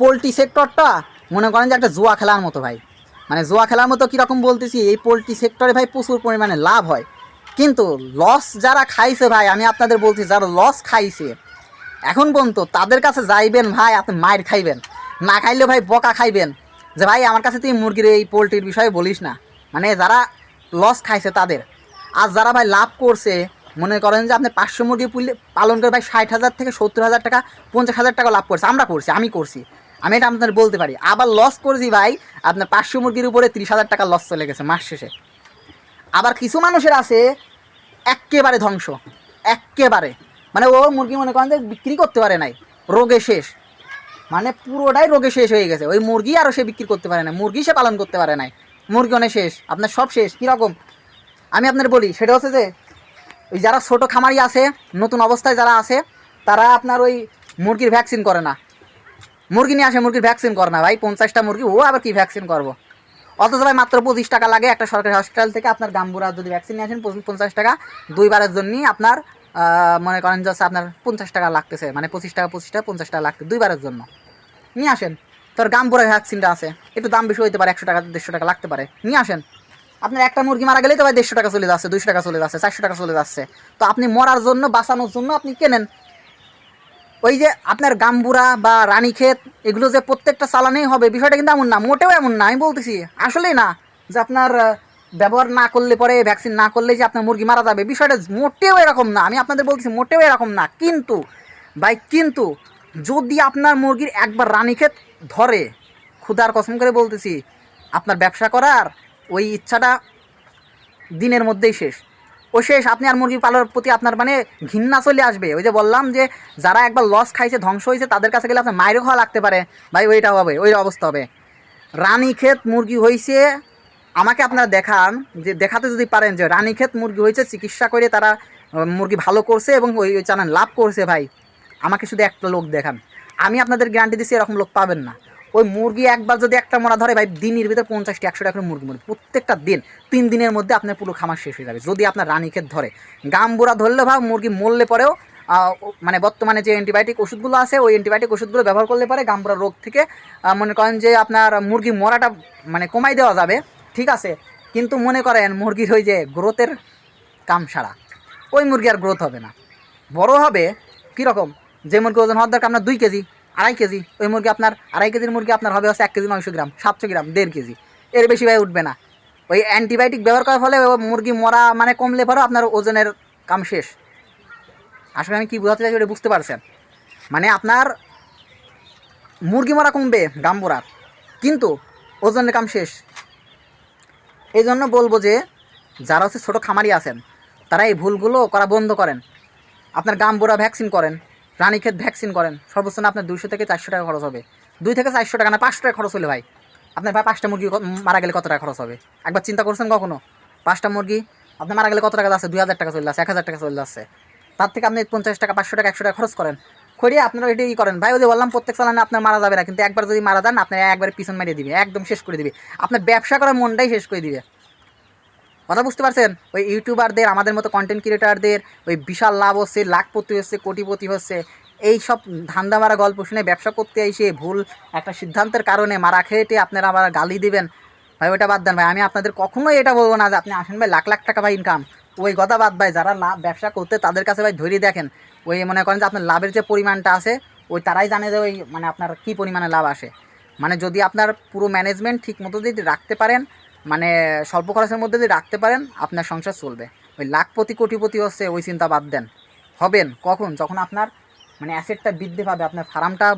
Poultry সেক্টরটা, মনে করেন যে একটা জুয়া খেলার মতো ভাই। মানে জুয়া খেলার মতো কীরকম বলতেছি, এই পোলট্রি সেক্টরে ভাই প্রচুর পরিমাণে লাভ হয়। কিন্তু লস যারা খাইছে ভাই, আমি আপনাদের বলছি, যারা লস খাইছে, এখন পর্যন্ত তাদের কাছে যাইবেন ভাই, আপনি মায়ের খাইবেন। না খাইলে ভাই বকা খাইবেন। যে ভাই, আমার কাছে তুই মুরগির এই পোলট্রির বিষয়ে বলিস না। মানে যারা লস খাইছে তাদের। আর যারা ভাই লাভ করছে, মনে করেন যে আপনি পাঁচশো মুরগি পুলে পালন করে ভাই ষাট হাজার থেকে সত্তর হাজার টাকা, পঞ্চাশ হাজার টাকা লাভ করছে। আমরা করছি, আমি করছি। আমি এটা আপনাদের বলতে পারি। আবার লস করছি ভাই, আপনার পাঁচশো মুরগির উপরে তিরিশ হাজার টাকা লস চলে গেছে মাস শেষে। আবার কিছু মানুষের আছে, এক্কেবারে ধ্বংস। এক্কেবারে। মানে ও মুরগি মনে করেন যে বিক্রি করতে পারে নাই। রোগে শেষ। মানে পুরোটাই রোগে শেষ হয়ে গেছে। ওই মুরগি আরও সে বিক্রি করতে পারে না মুরগি সে পালন করতে পারে নাই। মুরগি অনেক শেষ। আপনার সব শেষ। কীরকম আমি আপনার বলি, সেটা হচ্ছে যে, ওই যারা ছোটো খামারি আছে, নতুন অবস্থায় যারা আছে, তারা আপনার ওই মুরগির ভ্যাকসিন করে না। মুরগি নিয়ে আসে, মুরগির ভ্যাকসিন করে না ভাই, পঞ্চাশটা মুরগি, ও আবার কি ভ্যাকসিন করব? অথচ ভাই মাত্র পঁচিশ টাকা লাগে একটা সরকারি হসপিটাল থেকে আপনার গাম্বুরা যদি ভ্যাকসিন নিয়ে আসেন পঞ্চাশ টাকা, দুইবারের জন্যই আপনার মনে করেন যে আপনার পঞ্চাশ টাকা লাগতেছে মানে পঁচিশ টাকা পঁচিশ টাকা, পঞ্চাশ টাকা লাগতে দুইবারের জন্য। নিয়ে আসেন। তোর গাম্বুরা ভ্যাকসিনটা আছে, একটু দাম বেশি হইতে পারে, একশো টাকা, দেড়শো টাকা লাগতে পারে। নিয়ে আসেন। আপনার একটা মুরগি মারা গেলেই তো ভাই দেড়শো টাকা চলে যাচ্ছে, দুইশো টাকা চলে যাচ্ছে, চারশো টাকা চলে যাচ্ছে। তো আপনি মরার জন্য, বাঁচানোর জন্য আপনি কেনেন? ওই যে আপনার গাম্বুরা বা রানীক্ষেত, এগুলো যে প্রত্যেকটা চালানেই হবে, বিষয়টা কিন্তু এমন না, মোটেও এমন না, আমি বলতেছি, আসলেই না যে আপনার ব্যবহার না করলে পরে ভ্যাকসিন না করলে যে আপনার মুরগি মারা যাবে, বিষয়টা মোটেও এরকম না, আমি আপনাদের বলতেছি, মোটেও এরকম না, কিন্তু, ভাই, কিন্তু যদি আপনার মুরগির একবার রানীক্ষেত ধরে, ক্ষুধার কসম করে বলতেছি, আপনার ব্যবসা করার ওই ইচ্ছাটা দিনের মধ্যেই শেষ। ও শেষ, আপনি আর মুরগি পালার প্রতি আপনার মানে ঘৃণা চলে আসবে। ওই যে বললাম যে, যারা একবার লস খাইছে, ধ্বংস হয়েছে তাদের কাছে গেলে আপনার মায়েরও খাওয়া লাগতে পারে। ভাই ওইটা হবে ওই অবস্থা হবে। রানীক্ষেত মুরগি হয়েছে আমাকে আপনারা দেখান, যে দেখাতে যদি পারেন যে রানী ক্ষেত মুরগি হয়েছে চিকিৎসা করে তারা মুরগি ভালো করছে এবং ওই ওই লাভ করছে ভাই। আমাকে শুধু একটা লোক দেখান। আমি আপনাদের গ্যারান্টি দিচ্ছি এরকম লোক পাবেন না। ওই মুরগি একবার যদি একটা মরা ধরে, ভাই, দিনের ভিতরে পঞ্চাশটি একশো টাকা মুরগি মরে। প্রত্যেকটা দিন, তিন দিনের মধ্যে আপনার পুরো খামার শেষ হয়ে যাবে, যদি আপনার রানীক্ষেত ধরে। গামবুড়া ধরলে ভাব মুরগি মরলে পরেও মানে বর্তমানে যে অ্যান্টিবায়োটিক ওষুধগুলো আছে, ওই অ্যান্টিবায়োটিক ওষুধগুলো ব্যবহার করলে পরে গামবুড়া রোগ থেকে মনে করেন যে আপনার মুরগি মরাটা মানে কমাই দেওয়া যাবে, ঠিক আছে? কিন্তু মনে করেন মুরগির ওই যে গ্রোথের কাম সারা ওই মুরগি আর গ্রোথ হবে না। বড় হবে, কীরকম? যে মুরগি ওজন হওয়ার দরকার আপনার দুই কেজি। আড়াই কেজি। ওই মুরগি আপনার আড়াই কেজির মুরগি আপনার হবে হচ্ছে এক কেজি নয়শো গ্রাম, সাতশো গ্রাম, দেড় কেজি। এর বেশি ভাই উঠবে না। ওই অ্যান্টিবায়োটিক ব্যবহার করার ফলে মুরগি মরা মানে কমলে পরেও আপনার ওজনের কাম শেষ। আসলে আমি কী বোঝাতে চাইছি ওটা বুঝতে পারছেন? মানে আপনার মুরগি মরা কমবে গাম্বুরার, কিন্তু ওজনের কাম শেষ। এই জন্য বলব যে, যারা হচ্ছে ছোটো খামারি আছেন, তারা এই ভুলগুলো করা বন্ধ করেন। আপনার গাম্বুরা ভ্যাকসিন করেন। রানীক্ষেত ভ্যাকসিন করেন। সর্বোচ্চ না আপনার দুইশো থেকে চারশো টাকা খরচ হবে। দুই থেকে চারশো টাকা না, পাঁচশো টাকা খরচ হলে ভাই। আপনার ভাই পাঁচটা মুরগি মারা গেলে কত টাকা খরচ হবে? একবার চিন্তা করছেন কখনো? পাঁচটা মুরগি, আপনার মারা গেলে কত টাকা আছে দুই হাজার টাকা চলে যাচ্ছে, এক হাজার টাকা চলে আসছে তার থেকে আপনি পঞ্চাশ টাকা, পাঁচশো টাকা, একশো টাকা খরচ করেন। করিয়ে আপনারা এটি ই করেন। ভাই যে বললাম, প্রত্যেক চালানে আপনার মারা যাবে না, কিন্তু একবার যদি মারা যান আপনার একবার পিছন মারিয়ে দিবে, একদম শেষ করে দিবে। আপনার ব্যবসা করার মনটাই শেষ করে দিবে। কথা বুঝতে পারছেন? ওই ইউটিউবারদের, আমাদের মতো কন্টেন্ট ক্রিয়েটারদের ওই বিশাল লাভ হচ্ছে, লাখপতি হচ্ছে, কোটিপতি হচ্ছে এই সব ধান্দা মারা গল্প শুনে ব্যবসা করতে এসে ভুল একটা সিদ্ধান্তের কারণে মারা খেয়েটে আপনারা আবার গালি দিবেন। ভাই ওটা বাদ দেন ভাই, আমি আপনাদের কখনোই এটা বলব না যে আপনি আসেন ভাই, লাখ লাখ টাকা ভাই ইনকাম ওই কথা বাদ ভাই, যারা লাভ ব্যবসা করতে তাদের কাছে ভাই ধরিয়ে দেখেন। ওই মনে করেন যে আপনার লাভের যে পরিমাণটা আছে, ওই তারাই জানে যে ওই মানে আপনার কী পরিমাণে লাভ আসে। মানে যদি আপনার পুরো ম্যানেজমেন্ট ঠিক মতো যদি রাখতে পারেন মানে স্বল্প খরচের মধ্যে যদি রাখতে পারেন, আপনার সংসার চলবে। ওই লাখপতি, কোটিপতি হচ্ছে ওই চিন্তা বাদ দেন। হবেন কখন? যখন আপনার মানে অ্যাসেটটা বৃদ্ধি পাবে, আপনার ফার্মটা